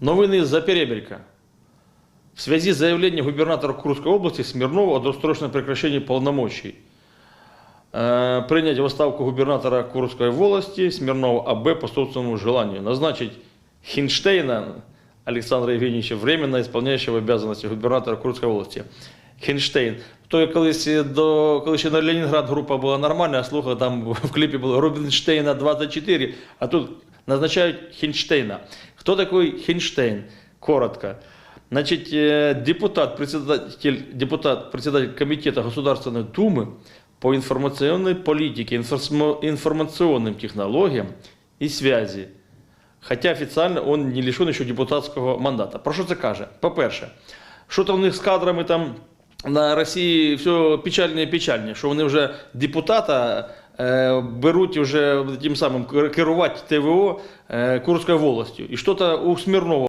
Новини из-за Перебелька. В связи с заявлением губернатора Курской области Смирнова о досрочном прекращении полномочий э, принять в отставку губернатора Курской волости Смирнова АБ по собственному желанию, назначить Хинштейна Александра Евгеньевича временно исполняющего обязанности губернатора Курской області. Хінштейн. То колись до на Ленінград група була нормальна, я слухав, там в кліпі було Рубінштейна 24, а тут назначають Хінштейна. Хто такий Хінштейн? Коротко. Значит, э, депутат, председатель, депутат, председатель Комитета Государственной Думы по информационной политике, информационно- информационным технологиям и связи. Хоча офіційно він не лишений ще депутатського мандата. Про що це каже? По-перше, що там у них з кадрами там на Росії все печальне і печальне, що вони вже депутата е, беруть вже тим самим керувати ТВО е, Курською волостю. І що то у Смірнова